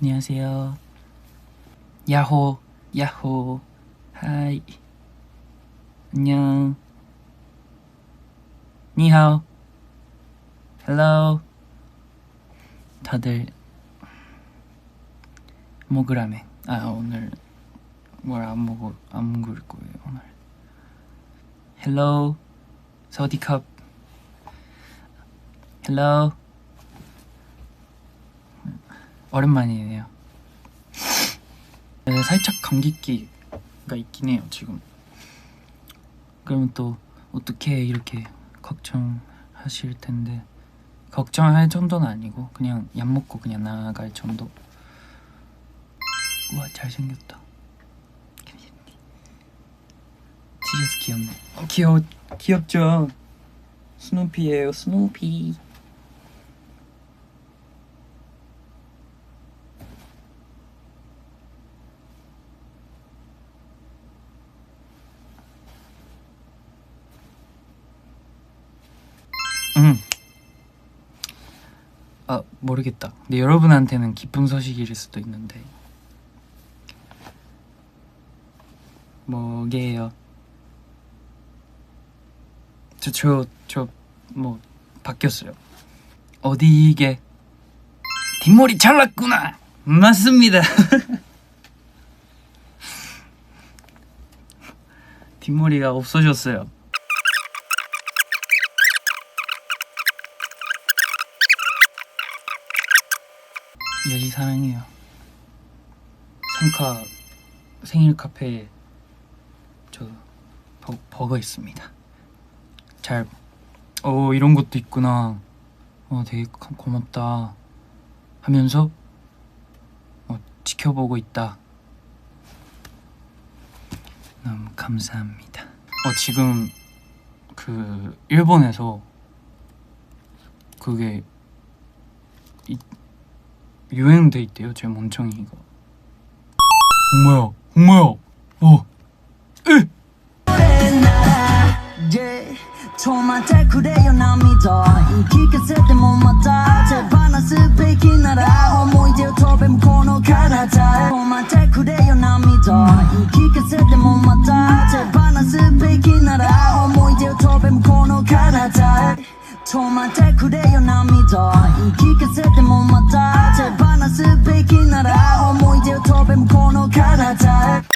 안녕하세요. 야호, 야호, 하이. 안녕. 니하오. 헬로. 다들 먹으라며. 아 오늘 뭘 안 먹어 안 먹을 거예요 오늘. 헬로. 서디컵. 헬로. 오랜만이네요. 네, 살짝 감기기가 있긴 해요 지금. 그러면 또 어떻게 이렇게 걱정하실 텐데 걱정할 정도는 아니고 그냥 약 먹고 그냥 나갈 정도. 우와 잘생겼다. 티셔츠 귀엽네. 어, 귀여워 귀엽죠. 스누피예요 스누피. 음. 아 모르겠다. 근데 여러분한테는 기쁜 소식일 수도 있는데 뭐게요? 저 저 저 뭐 바뀌었어요. 어디 이게 뒷머리 잘랐구나. 맞습니다. 뒷머리가 없어졌어요. 여지 사랑해요. 상카 생일 카페에 저 버, 버거 있습니다. 잘, 어 이런 것도 있구나. 어 되게 고- 고맙다. 하면서 어, 지켜보고 있다. 너무 감사합니다. 어 지금 그 일본에서 그게 이, 유행돼 있대요 제 멍청이가 엄마야 엄마야 어. 에! 止まってくれよ涙言い聞かせてもまた手放すべきなら思い出を飛べ向こうの彼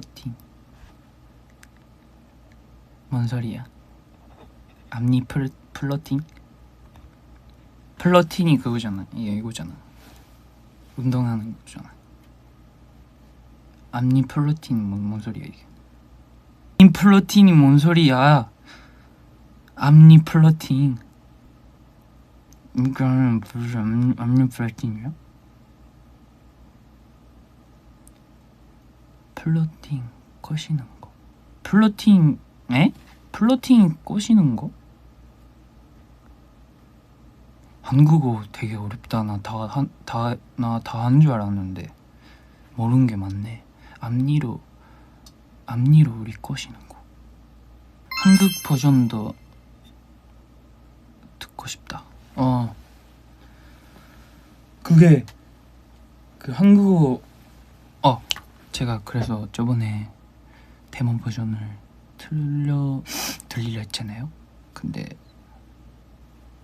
플러팅 뭔 소리야? 앞니 플 플러팅? 플러팅이 그거잖아. 이게 이거잖아. 운동하는 거잖아. 앞니 플러팅 뭔, 뭔 소리야 이게? 인 플러팅이 뭔 소리야? 앞니 플러팅. 이거는 무슨 앞- 앞니 플러팅이야? 플로팅 꼬시는 거. 플로팅 에? 플로팅 꼬시는 거? 한국어 되게 어렵다 나다다나 다한 줄 알았는데 모르는 게 많네. 앞니로 앞니로 우리 꼬시는 거. 한국 버전도 듣고 싶다. 어. 그게 그 한국어 어 제가 그래서 저번에 데몬 버전을 틀려 들리려 했잖아요. 근데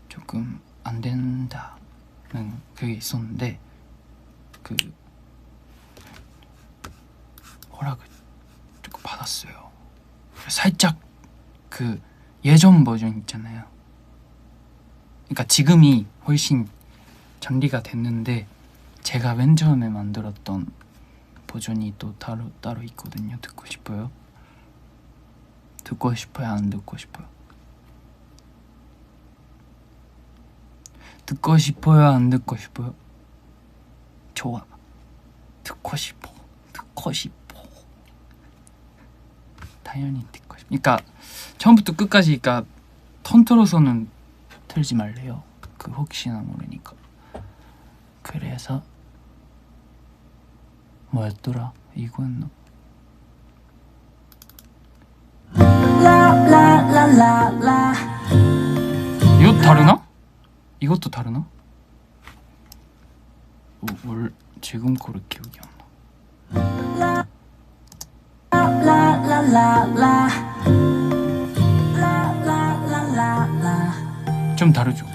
조금 안 된다는 그게 있었는데 그 허락을 조금 받았어요. 살짝 그 예전 버전 있잖아요. 그러니까 지금이 훨씬 정리가 됐는데 제가 맨 처음에 만들었던 버전이 또 따로 따로 있거든요. 듣고 싶어요? 듣고 싶어요? 안 듣고 싶어요? 듣고 싶어요? 안 듣고 싶어요? 좋아. 듣고 싶어. 듣고 싶어. 당연히 듣고 싶어. 그러니까 처음부터 끝까지 그러니까 통틀어서는 틀지 말래요. 그 혹시나 모르니까. 그래서 뭐였더라? la 이것도 다르나? 이것도 다르나? 어, 뭘 지금 거를 기억이 안 나. 좀 다르죠?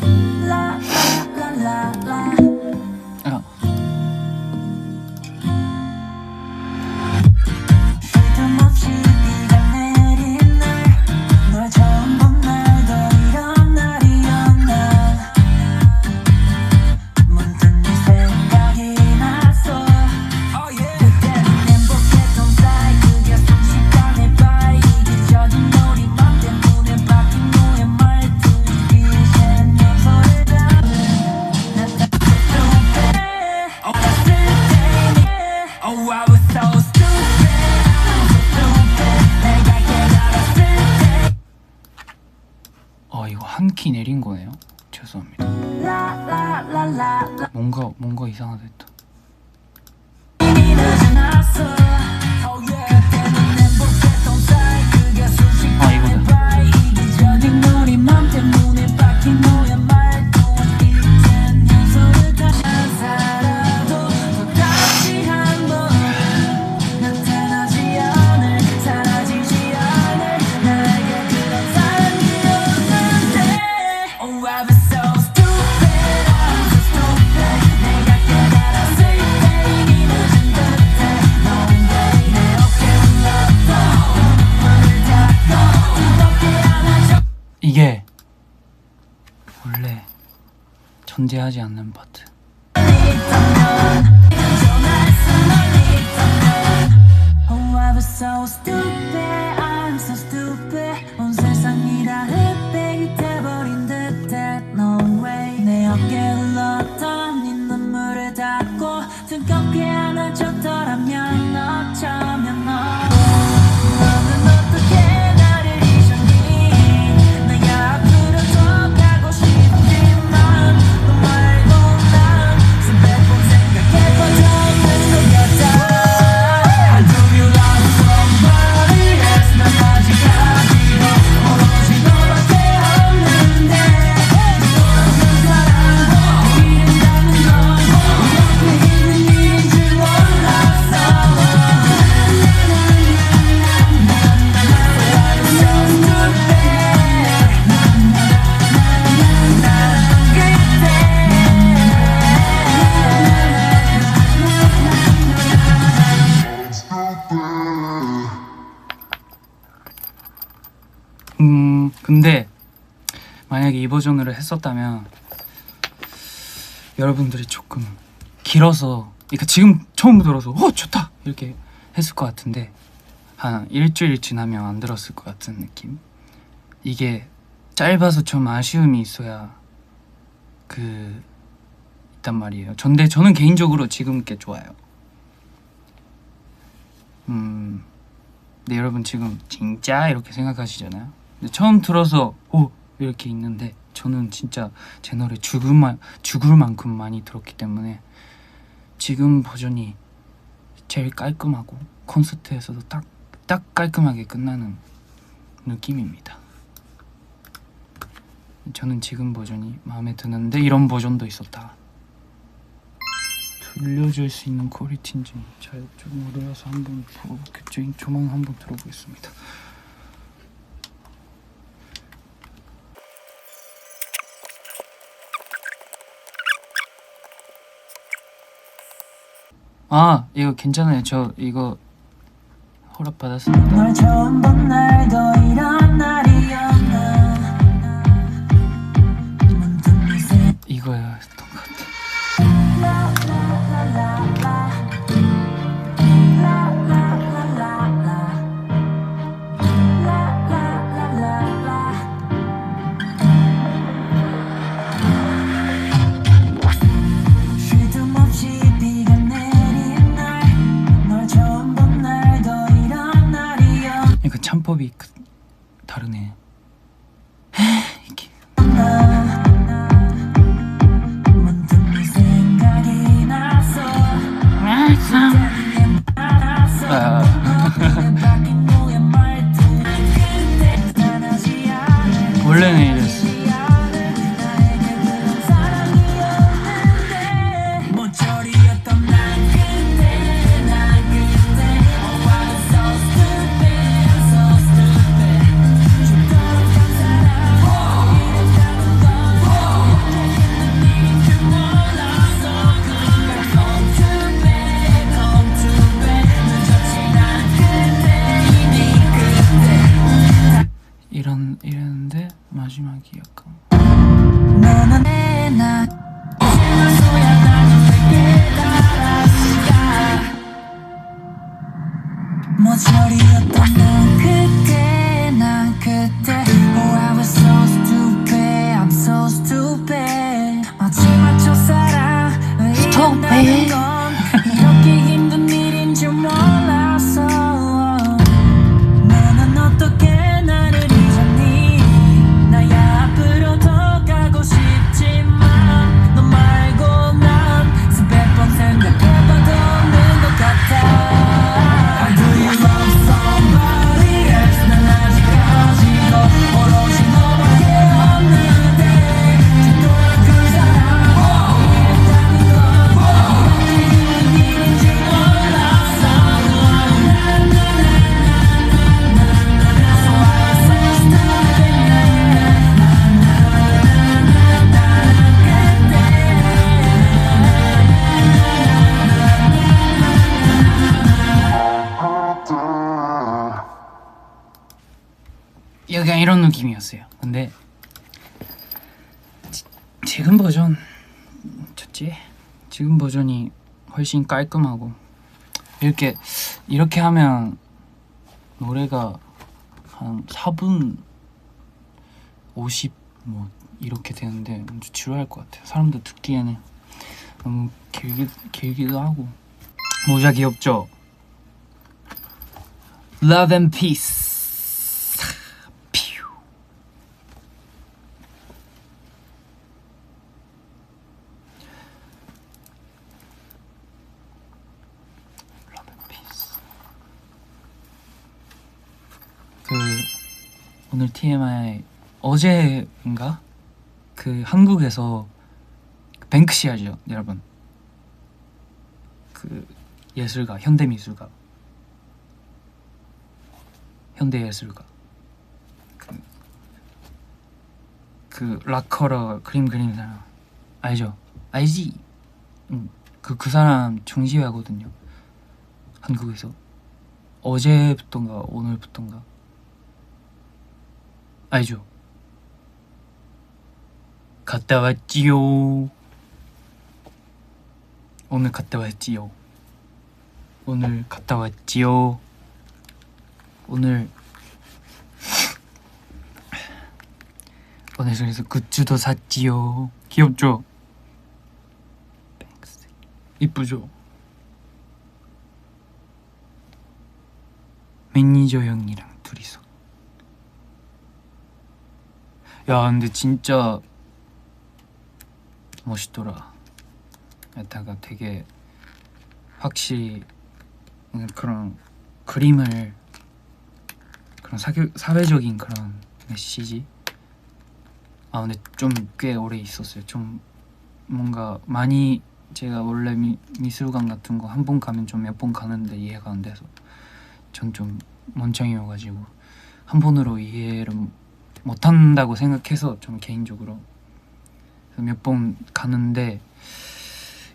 존재하지 않는 파 했었다면 여러분들이 조금 길어서 그러니까 지금 처음 들어서 어 좋다! 이렇게 했을 것 같은데 한 일주일 지나면 안 들었을 것 같은 느낌? 이게 짧아서 좀 아쉬움이 있어야 그 있단 말이에요. 전데 저는 개인적으로 지금 게 좋아요. 음 근데 여러분 지금 진짜? 이렇게 생각하시잖아요. 근데 처음 들어서 오! 이렇게 있는데 저는 진짜 제 노래 죽을, 만, 죽을 만큼 많이 들었기 때문에 지금 버전이 제일 깔끔하고 콘서트에서도 딱, 딱 깔끔하게 끝나는 느낌입니다. 저는 지금 버전이 마음에 드는데 이런 버전도 있었다. 들려줄 수 있는 퀄리티인지 잘 좀 어려워서 한번 보겠죠. 조만 한번 들어보겠습니다. 아 이거 괜찮아요. 저 이거 허락 받았습니다. 느낌이었어요. 근데 지, 지금 버전 좋지? 지금 버전이 훨씬 깔끔하고 이렇게 이렇게 하면 노래가 한 4분 50 뭐 이렇게 되는데 좀 지루할 것 같아요. 사람들 듣기에는 너무 길기, 길기도 하고 모자 귀엽죠? Love and Peace 퓨. Love and Peace 그 오늘 TMI 어제인가? 그 한국에서 그 뱅크시 알죠 여러분. 그 예술가 현대미술가. 현대예술가. 그, 그 락커러 그림 그리는 사람. 알죠? 알지? 응. 그, 그 사람 중시하거든요. 한국에서. 어제부턴가 오늘부턴가 알죠 갔다 왔지요. 오늘 갔다 왔지요. 오늘 갔다 왔지요. 오늘 오늘 그래서 굿즈도 샀지요. 귀엽죠? 이쁘죠? 매니저 형이랑 둘이서 야 근데 진짜 멋있더라. 여기다가 되게 확실히 그런 그림을 그런 사교, 사회적인 그런 메시지? 아 근데 좀 꽤 오래 있었어요. 좀 뭔가 많이 제가 원래 미, 미술관 같은 거 한 번 가면 좀 몇 번 가는데 이해가 안 돼서 전 좀 멍청이여가지고 한 번으로 이해를 못한다고 생각해서 좀 개인적으로 몇 번 가는데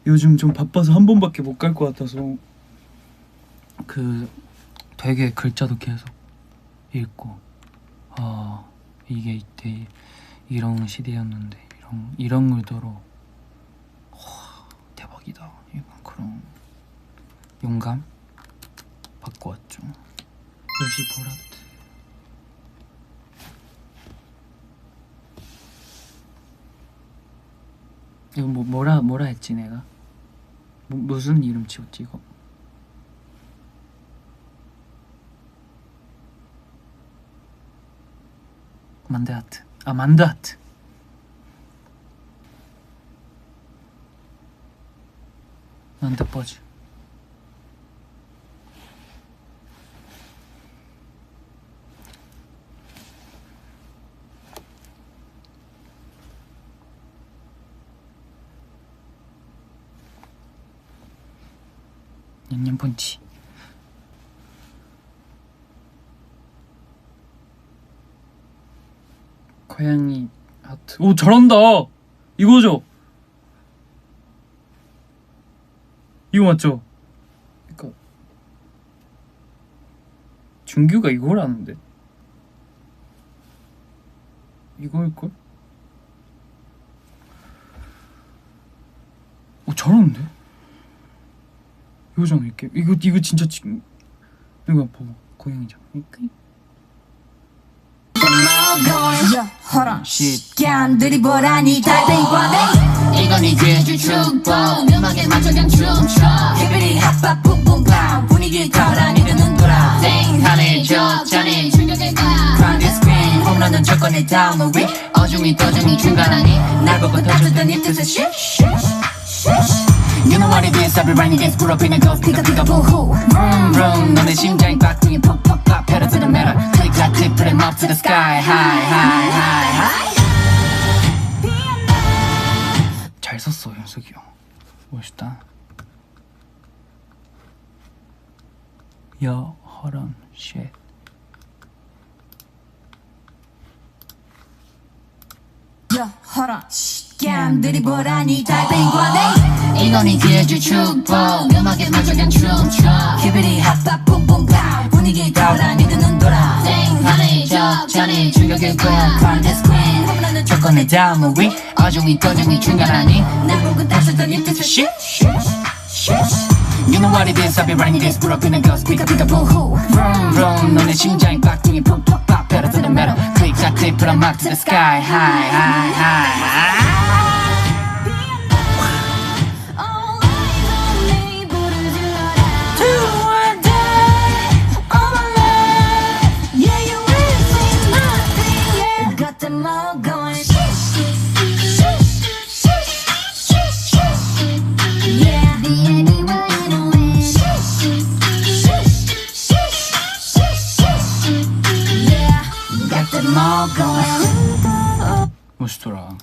요즘 좀 바빠서 한 번밖에 못 갈 것 같아서 그 되게 글자도 계속 읽고 아 이게 이때 이런 시대였는데 이런 이런 의도로 와 대박이다. 이런 그런 용감 받고 왔죠. 요시 보라트 이거 뭐 뭐라 뭐라 했지 내가? 뭐, 무슨 이름 지었지 이거? 만드하트. 아 만드하트. 만드 버즈 냠냠 펀치 고양이 하트. 오 잘한다! 이거죠 이거 맞죠? 그니까 준규가 이걸 아는데? 이거일걸 오 잘하는데 이거잖아 이렇게. 이거 이거 진짜 지금 이거 봐봐. 고양이잖아 보라니 달팽이관에 이건 줄 축복 음악에 맞춰 그냥 춤춰. 히비리 핫바 뿜뿜빵 분위기 니가 눈 돌아 땡하늘 적잖니 충격일 거야 프라이빗 스크린 홈런은 조건에 다운을 위 어중이 떠중이 중간하니. 날 보고 이 뜻은 슈슈 You know what it is I'll be running this pull up in a ghost 피가 피가 부후 Vroom vroom 너의 심장이 꽉 퍽퍽퍽 pedal to the metal Click clack click put 'em up to the sky High high high high 잘 썼어 현석이 형 멋있다 야 허런 쉣 야, 허라. 깐들이 보라니 달팽이관에 이건 네 귀에 줄 축복 음악에 맞춰 그냥 춤춰 히비리 핫바 뿜뿜빵 분위기 타라 니가 눈 돌아 땡하늘 적잖니 충격일 거야 프라이빗 스크린 홈런은 조건에 다음은 위 어중이 떠중이 중간하니 날 보고 따뜻한 이 뜻은 슈 You know what it is I'll be running this a ghost 피가 피가 부후 Vroom vroom 너의 심장이 꽉둥이 푹푹 pedal to the metal Click clack click put 'em up to the sky High high high high 멋있더라.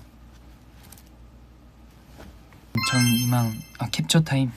전 이만 아 캡처 타임